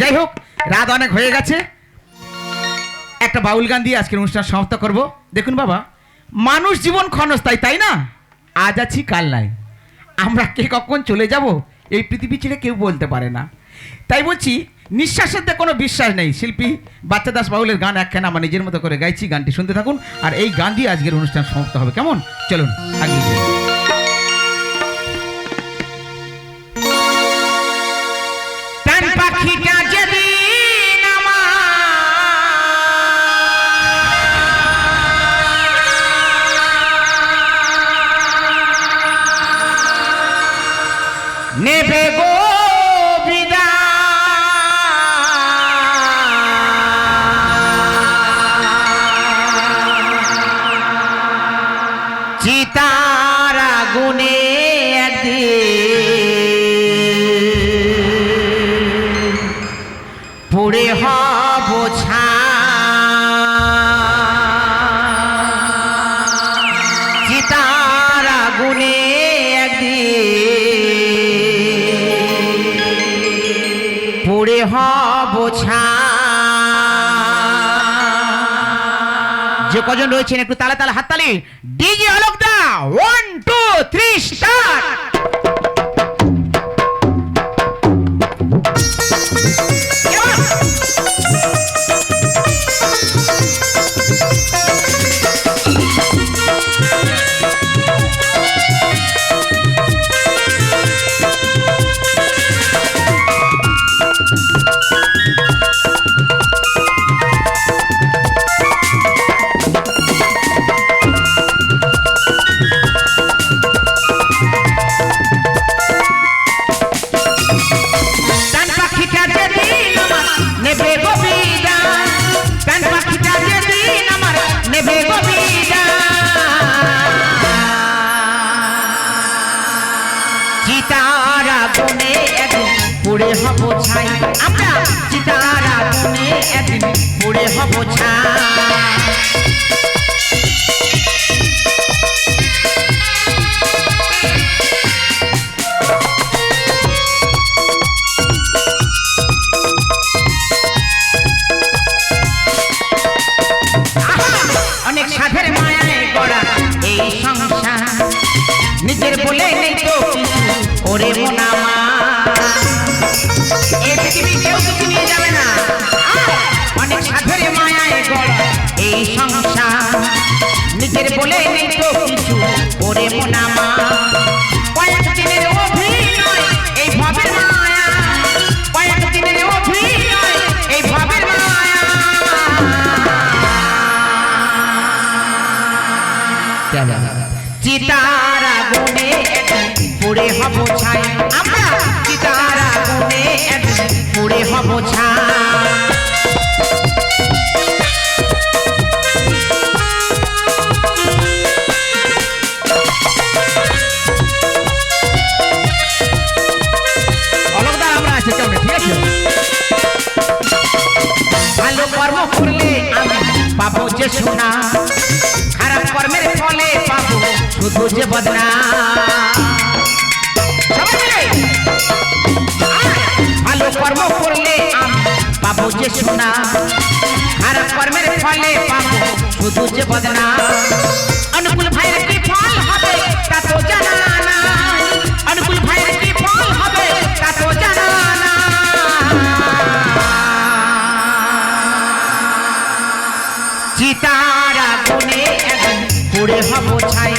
যাই হোক, রাত অনেক হয়ে গেছে। একটা বাউল গান দিয়ে আজকের অনুষ্ঠান সমাপ্ত করব। দেখুন বাবা, মানুষ জীবন ক্ষণস্থায়ী, তাই না? আজ আছি কাল নাই। আমরা কে কখন চলে যাব, এই পৃথিবী ছেড়ে কেউ বলতে পারে না। তাই বলছি, নিঃশ্বাসের কোনো বিশ্বাস নেই। শিল্পী বাচ্চা দাস বাউলের গান একখানা আমার নিজের মতো করে গাইছি, গানটি শুনতে থাকুন। আর এই গান দিয়ে আজকের অনুষ্ঠান সমাপ্ত হবে। কেমন? চলুন, আগে নেবে গো পুড়ে হব যে কজন রয়েছেন একটু তালে তালে হাততালি ডিজি আলোক চিতার আগুনে একদিন পুড়ে হব ছাই। আমরা চিতার আগুনে একদিন পুড়ে হব ছাই। নিজের বলে নেই তো ওরে মোনামা এই পৃথিবী কেউ কিছু নিয়ে যাবে না। অনেক সাধের মায়ায় গড়া এই সংসার। নিজের বলে নেই তো কিছু। ওরে মোনামা কয়েক দিনের অভিনয় এই ভবের মায়া। কয়েক দিনের অভিনয় এই ভবের মায়া। চিতার একদিন পুড়ে হব ছাই। আমরা চিতার আগুনে একদিন পুড়ে হব ছাই। খারাপ কর্মের ফলে পাবো শুধু যে বদনা যে সোনা খারাপ কর্মের ফলে পাবো শুধু যে বদনা অনুকূল ভাইয়ের কি ফল হবে তা তো জানা নাই। অনুকূল ভাইয়ের কি ফল হবে তা তো জানা নাই। চিতার আগুনে একদিন পুড়ে হব ছাই।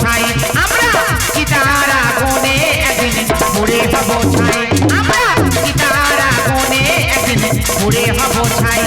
ছাই। আমরা চিতার আগুনে একদিন পুড়ে হব ছাই। আমরা চিতার আগুনে একদিন পুড়ে হব ছাই।